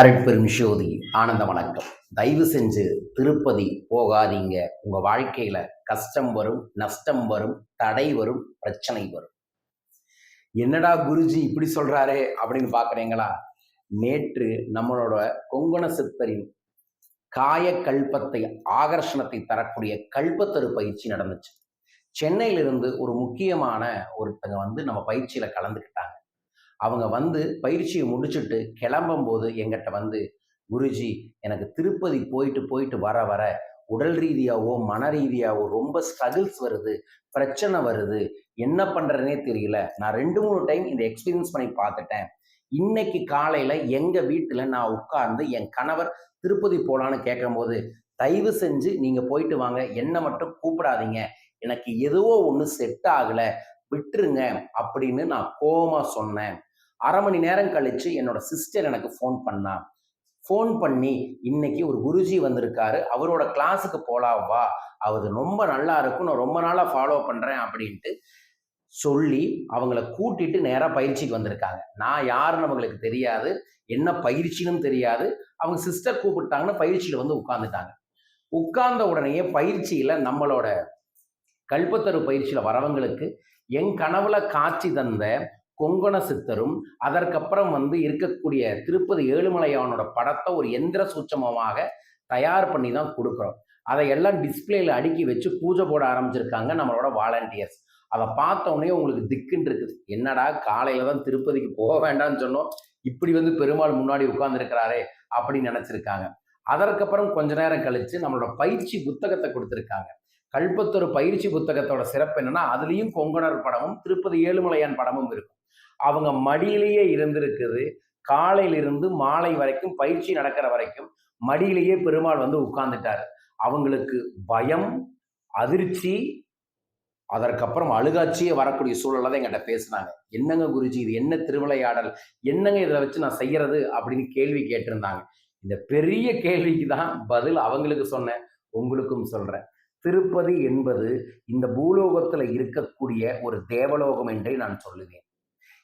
அருட்பெரும் ஜோதி ஆனந்த வணக்கம். தயவு செஞ்சு திருப்பதி போகாதீங்க. உங்க வாழ்க்கையில கஷ்டம் வரும் நஷ்டம் வரும் தடை வரும் பிரச்சனை வரும். என்னடா குருஜி இப்படி சொல்றாரே அப்படின்னு பாக்குறீங்களா? நேற்று நம்மளோட கொங்கண சித்தரின் காய கல்பத்தை ஆகர்ஷணத்தை தரக்கூடிய கல்பத்தரு பயிற்சி நடந்துச்சு. சென்னையிலிருந்து ஒரு முக்கியமான ஒருத்தங்க வந்து நம்ம பயிற்சியில கலந்துக்கிட்டாங்க. அவங்க வந்து பயிற்சியை முடிச்சுட்டு கிளம்பும் போது எங்கிட்ட வந்து குருஜி எனக்கு திருப்பதி போயிட்டு போயிட்டு வர வர உடல் ரீதியாவோ மன ரீதியாவோ ரொம்ப ஸ்ட்ரகிள்ஸ் வருது பிரச்சனை வருது என்ன பண்றதுனே தெரியல. நான் ரெண்டு மூணு டைம் இந்த எக்ஸ்பீரியன்ஸ் பண்ணி பார்த்துட்டேன். இன்னைக்கு காலையில எங்க வீட்டுல நான் உட்கார்ந்து என் கணவர் திருப்பதி போலான்னு கேட்கும்போது தயவு செஞ்சு நீங்க போயிட்டு வாங்க என்ன மட்டும் கூப்பிடாதீங்க. எனக்கு எதுவோ ஒன்று செட் ஆகலை. விட்டுருங்க அப்படின்னு நான் கோவமா சொன்னேன். அரை மணி நேரம் கழிச்சு என்னோட சிஸ்டர் எனக்கு ஃபோன் பண்ணா. ஃபோன் பண்ணி இன்னைக்கு ஒரு குருஜி வந்திருக்காரு. அவரோட கிளாஸுக்கு போலாம் வா. அவர் ரொம்ப நல்லா இருக்கும். நான் ரொம்ப நாளாக ஃபாலோ பண்ணுறேன் அப்படின்ட்டு சொல்லி அவங்கள கூட்டிட்டு நேராக பயிற்சிக்கு வந்திருக்காங்க. நான் யாருன்னு அவங்களுக்கு தெரியாது. என்ன பயிற்சின்னு தெரியாது. அவங்க சிஸ்டர் கூப்பிட்டாங்கன்னு பயிற்சியில் வந்து உட்காந்துட்டாங்க உட்கார்ந்த உடனேயே பயிற்சியில் நம்மளோட கல்பத்தரு பயிற்சியில் வரவங்களுக்கு என் கனவுல காட்சி தந்த கொங்கண சித்தரும் அதற்கப்புறம் வந்து இருக்கக்கூடிய திருப்பதி ஏழுமலையானோட படத்தை ஒரு எந்திர சூட்சமமாக தயார் பண்ணி தான் கொடுக்குறோம். அதையெல்லாம் டிஸ்பிளேல அடுக்கி வச்சு பூஜை போட ஆரம்பிச்சிருக்காங்க நம்மளோட வாலண்டியர்ஸ். அதை பார்த்தோன்னே உங்களுக்கு திக்குன்னு இருக்குது. என்னடா காலையில தான் திருப்பதிக்கு போக வேண்டாம்னு சொன்னோம். இப்படி வந்து பெருமாள் முன்னாடி உட்கார்ந்துருக்கிறாரே அப்படின்னு நினைச்சிருக்காங்க. அதற்கப்புறம் கொஞ்ச நேரம் கழிச்சு நம்மளோட பயிற்சி புத்தகத்தை கொடுத்துருக்காங்க. கல்பத்தொரு பயிற்சி புத்தகத்தோட சிறப்பு என்னன்னா அதுலேயும் கொங்கணர் படமும் திருப்பதி ஏழுமலையான் படமும் இருக்கும். அவங்க மடியிலேயே இருந்திருக்குது. காலையிலிருந்து மாலை வரைக்கும் பயிற்சி நடக்கிற வரைக்கும் மடியிலேயே பெருமாள் வந்து உட்கார்ந்துட்டார். அவங்களுக்கு பயம் அதிர்ச்சி அதற்கப்புறம் அழுகாட்சியே வரக்கூடிய சூழலை தான் எங்கிட்ட பேசினாங்க. என்னங்க குருஜி இது என்ன திருவிளையாடல்? என்னங்க இதில் வச்சு நான் செய்யறது? அப்படின்னு கேள்வி கேட்டிருந்தாங்க. இந்த பெரிய கேள்விக்கு தான் பதில் அவங்களுக்கு சொன்னேன் உங்களுக்கும் சொல்கிறேன் திருப்பதி என்பது இந்த பூலோகத்தில் இருக்கக்கூடிய ஒரு தேவலோகம் என்றே நான் சொல்லுவேன்.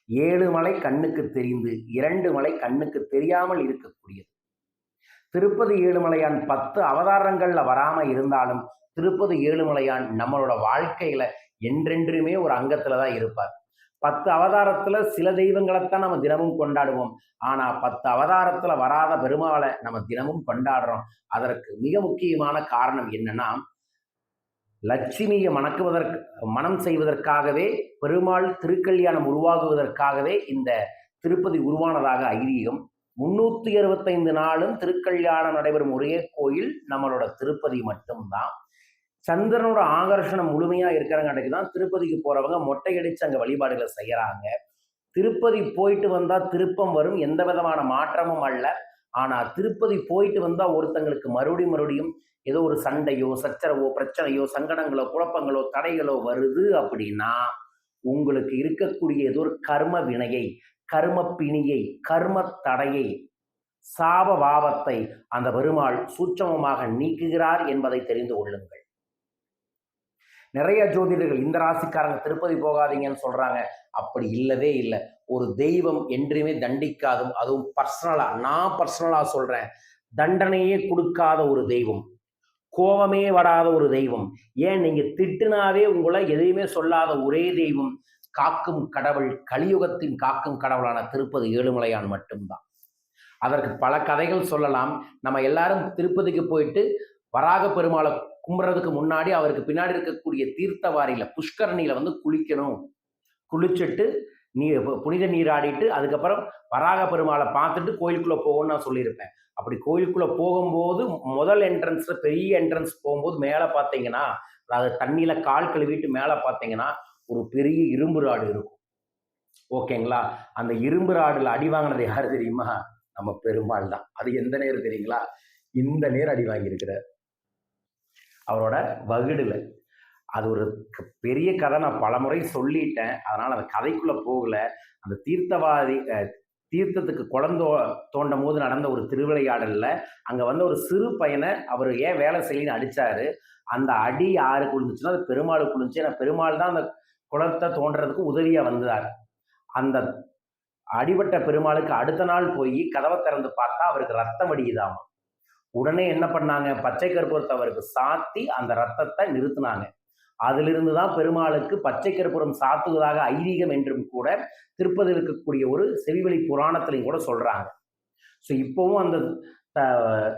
ஏழு மலை கண்ணுக்கு தெரிந்து இரண்டு மலை கண்ணுக்கு தெரியாமல் இருக்கக்கூடியது. திருப்பதி ஏழுமலையான் பத்து அவதாரங்கள்ல வராம இருந்தாலும் திருப்பதி ஏழுமலையான் நம்மளோட வாழ்க்கையில என்றென்றுமே ஒரு அங்கத்துல தான் இருப்பார். பத்து அவதாரத்துல சில தெய்வங்களைத்தான் நம்ம தினமும் கொண்டாடுவோம். ஆனா பத்து அவதாரத்துல வராத பெருமாளை நம்ம தினமும் கொண்டாடுறோம். அதற்கு மிக முக்கியமான காரணம் என்னன்னா லட்சுமியை மணக்குவதற்கு மனம் செய்வதற்காகவே பெருமாள் திருக்கல்யாணம் உருவாகுவதற்காகவே இந்த திருப்பதி உருவானதாக ஐதீகம். முன்னூத்தி அறுபத்தைந்து நாளும் திருக்கல்யாணம் நடைபெறும் ஒரே கோயில் நம்மளோட திருப்பதி மட்டும்தான். சந்திரனோட ஆகர்ஷணம் முழுமையா இருக்கிறங்காட்டிக்கு தான் திருப்பதிக்கு போறவங்க மொட்டையடிச்சு அங்கே வழிபாடுகளை செய்யறாங்க. திருப்பதி போயிட்டு வந்தா திருப்பம் வரும் எந்த விதமான மாற்றமும் அல்ல. ஆனால் திருப்பதி போயிட்டு வந்தால் ஒருத்தங்களுக்கு மறுபடியும் மறுபடியும் ஏதோ ஒரு சண்டையோ சச்சரவோ பிரச்சனையோ சங்கடங்களோ குழப்பங்களோ தடைகளோ வருது அப்படின்னா உங்களுக்கு இருக்கக்கூடிய ஏதோ ஒரு கர்ம வினையை கர்ம பிணியை கர்ம தடையை சாப பாவத்தை அந்த பெருமாள் சூட்சமமாக நீக்குகிறார் என்பதை தெரிந்து கொள்ளுங்கள். நிறைய ஜோதிடர்கள் இந்த ராசிக்காரங்க திருப்பதி போகாதீங்கன்னு சொல்றாங்க. அப்படி இல்லவே இல்லை. ஒரு தெய்வம் என்றுமே தண்டிக்காதும். அதுவும் பர்சனலா நான் பர்சனலா சொல்றேன். தண்டனையே கொடுக்காத ஒரு தெய்வம். கோபமே வராத ஒரு தெய்வம். ஏன்? நீங்க திட்டுனாவே உங்களை எதையுமே சொல்லாத ஒரே தெய்வம். காக்கும் கடவுள் கலியுகத்தின் காக்கும் கடவுளான திருப்பதி ஏழுமலையான் மட்டும்தான். அதற்கு பல கதைகள் சொல்லலாம். நம்ம எல்லாரும் திருப்பதிக்கு போயிட்டு வராக பெருமாளை கும்புறதுக்கு முன்னாடி அவருக்கு பின்னாடி இருக்கக்கூடிய தீர்த்தவாரியில புஷ்கரணியில் வந்து குளிக்கணும். குளிச்சுட்டு நீ புனித நீராடிட்டு அதுக்கப்புறம் வராக பெருமாளை பார்த்துட்டு கோயிலுக்குள்ளே போகணும்னு நான் சொல்லியிருப்பேன். அப்படி கோயிலுக்குள்ளே போகும்போது முதல் என்ட்ரன்ஸில் பெரிய என்ட்ரன்ஸ் போகும்போது மேலே பார்த்தீங்கன்னா அதாவது தண்ணியில் கால் கழுவிட்டு மேலே பார்த்தீங்கன்னா ஒரு பெரிய இரும்பு ராடு இருக்கும். ஓகேங்களா அந்த இரும்பு ராடில் அடி வாங்கினது யார் தெரியுமா? நம்ம பெருமாள் தான். அது எந்த நேரம் தெரியுங்களா? இந்த நேரம் அடி வாங்கியிருக்கிறார். அவரோட வகுடுல அது ஒரு பெரிய கதை. நான் பலமுறை சொல்லிட்டேன். அதனால அந்த கதைக்குள்ள போகல. அந்த தீர்த்தவாதி தீர்த்தத்துக்கு குழந்தோ தோண்டும் போது நடந்த ஒரு திருவிளையாடல்ல அங்க வந்த ஒரு சிறு பையனை அவர் ஏன் வேலை செய்யணும்னு அடிச்சாரு. அந்த அடி யாருக்கு விழுந்துச்சுன்னா அது பெருமாளுக்கு விழுந்துச்சு ஏன்னா பெருமாள் தான் அந்த குளத்தை தோன்றதுக்கு உதவியா வந்தார். அந்த அடிபட்ட பெருமாளுக்கு அடுத்த நாள் போய் கதவை திறந்து பார்த்தா அவருக்கு ரத்தம் வடியுதாமா உடனே என்ன பண்ணாங்க? பச்சை கற்பூரத்தை அவருக்கு சாத்தி அந்த ரத்தத்தை நிறுத்தினாங்க. அதிலிருந்து தான் பெருமாளுக்கு பச்சை கற்பூரம் சாத்துவதாக ஐதீகம் என்றும் கூட திருப்பதியில் இருக்கக்கூடிய ஒரு செவிவெளி புராணத்திலையும் கூட சொல்றாங்க. ஸோ இப்போவும் அந்த த-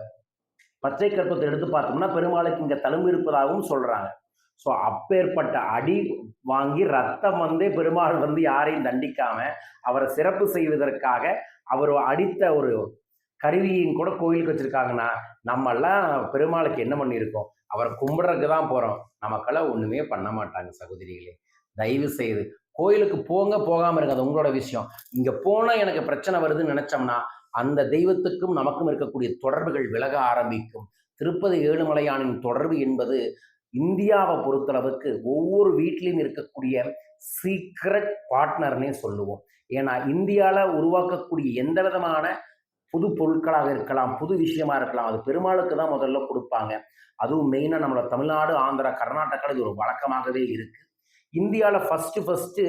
பச்சை கற்பத்தை எடுத்து பார்த்தோம்னா பெருமாளுக்கு இங்க தழும்பு இருப்பதாகவும் சொல்றாங்க. ஸோ அப்பேற்பட்ட அடி வாங்கி ரத்தம் வந்தே பெருமாள் வந்து யாரையும் தண்டிக்காம அவரை சிறப்பு செய்வதற்காக அவர் அடித்த ஒரு கருவியும் கூட கோயிலுக்கு வச்சுருக்காங்கன்னா நம்மெல்லாம் பெருமாளுக்கு என்ன பண்ணியிருக்கோம்? அவரை கும்பிட்றதுக்கு தான் போகிறோம் நமக்கெல்லாம் ஒன்றுமே பண்ண மாட்டாங்க சகோதரிகளே. தயவு செய்து கோயிலுக்கு போங்க போகாமல் இருங்க. அது உங்களோட விஷயம். இங்கே போனால் எனக்கு பிரச்சனை வருதுன்னு நினச்சோம்னா அந்த தெய்வத்துக்கும் நமக்கும் இருக்கக்கூடிய தொடர்புகள் விலக ஆரம்பிக்கும். திருப்பதி ஏழுமலையானின் தொடர்பு என்பது இந்தியாவை பொறுத்தளவுக்கு ஒவ்வொரு வீட்லேயும் இருக்கக்கூடிய சீக்ரெட் பார்ட்னர்னே சொல்லுவோம். ஏன்னா இந்தியாவில் உருவாக்கக்கூடிய எந்த விதமான புது பொருட்களாக இருக்கலாம் புது விஷயமா இருக்கலாம். அது பெருமாளுக்கு தான் முதல்ல கொடுப்பாங்க. அதுவும் மெயினாக நம்மளோட தமிழ்நாடு ஆந்திரா கர்நாடகாவில் இது ஒரு வழக்கமாகவே இருக்கு. இந்தியாவில் ஃபஸ்ட்டு ஃபஸ்ட்டு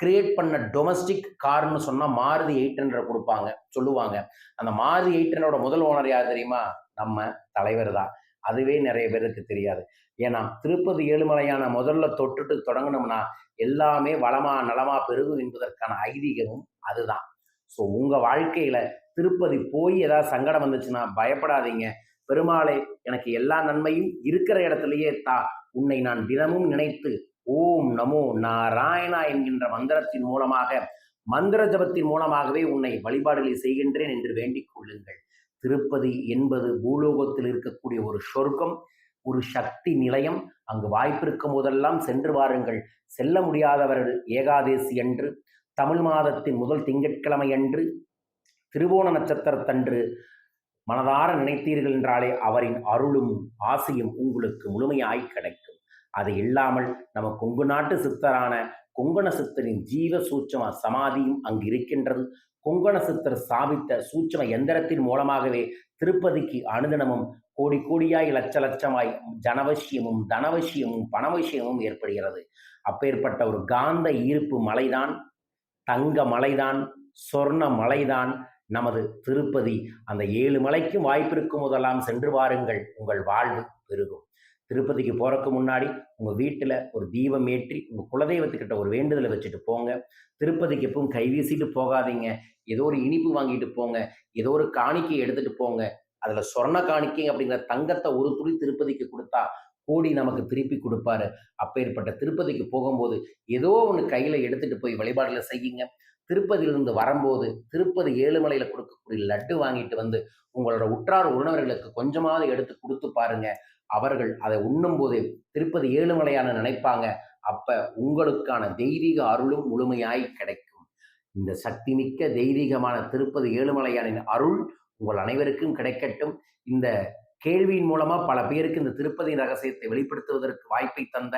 கிரியேட் பண்ண டொமஸ்டிக் கார்னு சொன்னால் மாருதி எயிட் ஹண்ட்ரட் கொடுப்பாங்க சொல்லுவாங்க. அந்த மாருதி எயிட் ஹண்ட்ரடோட முதல் ஓனர் யார் தெரியுமா? நம்ம தலைவர் தான். அதுவே நிறைய பேருக்கு தெரியாது. ஏன்னா திருப்பதி ஏழுமலையான முதல்ல தொட்டுட்டு தொடங்கினோம்னா எல்லாமே வளமா நலமா பெருகும் என்பதற்கான ஐதீகமும் அதுதான். ஸோ உங்கள் வாழ்க்கையில திருப்பதி போய் ஏதாவது சங்கடம் வந்துச்சுன்னா பயப்படாதீங்க. பெருமாளே எனக்கு எல்லா நன்மையும் இருக்கிற இடத்துலயே தா. உன்னை நான் தினமும் நினைத்து ஓம் நமோ நாராயணா என்கின்ற மந்திரத்தின் மூலமாக மந்திர ஜபத்தின் மூலமாகவே உன்னை வழிபாடுகளை செய்கின்றேன் என்று வேண்டிக் கொள்ளுங்கள். திருப்பதி என்பது பூலோகத்தில் இருக்கக்கூடிய ஒரு சொர்க்கம் ஒரு சக்தி நிலையம். அங்கு வாய்ப்பிருக்கும் போதெல்லாம் சென்று வாருங்கள். செல்ல முடியாதவர்கள் ஏகாதேசி அன்று தமிழ் மாதத்தின் முதல் திங்கட்கிழமை அன்று திருவோண நட்சத்திரத்தன்று மனதார நினைத்தீர்கள் என்றாலே அவரின் அருளும் ஆசையும் உங்களுக்கு முழுமையாய் கிடைக்கும். அது இல்லாமல் நம்ம கொங்கு நாட்டு சித்தரான கொங்கண சித்தரின் ஜீவ சூட்சம சமாதியும் அங்கு இருக்கின்றது. கொங்கண சித்தர் ஸ்தாபித்த சூட்சம எந்திரத்தின் மூலமாகவே திருப்பதிக்கு அனுதினமும் கோடி கோடியாய் லட்ச லட்சமாய் ஜனவசியமும் தனவசியமும் பணவசியமும் ஏற்படுகிறது. அப்பேற்பட்ட ஒரு காந்த ஈர்ப்பு மலைதான் தங்க மலைதான் சொர்ண மலைதான் நமது திருப்பதி அந்த ஏழு மலைக்கும் வாய்ப்பிருக்கும் போதெல்லாம் சென்று வாருங்கள். உங்கள் வாழ்வு பெருகும். திருப்பதிக்கு போகிறக்கு முன்னாடி உங்கள் வீட்டில் ஒரு தீபம் ஏற்றி உங்கள் குலதெய்வத்துக்கிட்ட ஒரு வேண்டுதலை வச்சுட்டு போங்க. திருப்பதிக்கு எப்பவும் கை வீசிட்டு போகாதீங்க. ஏதோ ஒரு இனிப்பு வாங்கிட்டு போங்க. ஏதோ ஒரு காணிக்கை எடுத்துட்டு போங்க. அதில் சொர்ண காணிக்கை அப்படிங்கிற தங்கத்தை ஒரு துளி திருப்பதிக்கு கொடுத்தா கோடி நமக்கு திருப்பி கொடுப்பாரு. அப்பேற்பட்ட திருப்பதிக்கு போகும்போது ஏதோ ஒன்று கையில் எடுத்துட்டு போய் வழிபாடுகளை செய்யுங்க. திருப்பதியிலிருந்து வரும்போது திருப்பதி ஏழுமலையில கொடுக்கக்கூடிய லட்டு வாங்கிட்டு வந்து உங்களோட உற்றார் உறவினர்களுக்கு கொஞ்சமாவது எடுத்து கொடுத்து பாருங்க. அவர்கள் அதை உண்ணும் போது திருப்பதி ஏழுமலையான நினைப்பாங்க. அப்ப உங்களுக்கான தெய்வீக அருளும் முழுமையாய் கிடைக்கும். இந்த சக்தி மிக்க தெய்வீகமான திருப்பதி ஏழுமலையானின் அருள் உங்கள் அனைவருக்கும் கிடைக்கட்டும். இந்த கேள்வியின் மூலமா பல பேருக்கு இந்த திருப்பதி ரகசியத்தை வெளிப்படுத்துவதற்கு வாய்ப்பை தந்த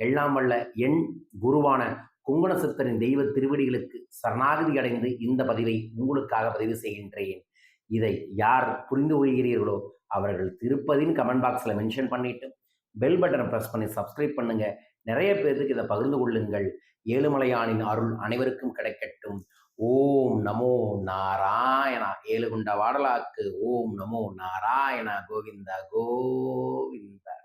எல்லாம் வல்ல என் குருவான குங்குணசித்தரின் தெய்வ திருவடிகளுக்கு சரணாகதி அடைந்து இந்த பதிவை உங்களுக்காக பதிவு செய்கின்றேன். இதை யார் புரிந்து கொள்கிறீர்களோ அவர்கள் திருப்பதின்னு கமெண்ட் பாக்ஸில் மென்ஷன் பண்ணிட்டு பெல் பட்டனை ப்ரெஸ் பண்ணி சப்ஸ்கிரைப் பண்ணுங்க. நிறைய பேருக்கு இதை பகிர்ந்து கொள்ளுங்கள். ஏழுமலையானின் அருள் அனைவருக்கும் கிடைக்கட்டும். ஓம் நமோ நாராயணா ஏழுகுண்ட வாடலாக்கு. ஓம் நமோ நாராயணா கோவிந்தா கோவிந்தா.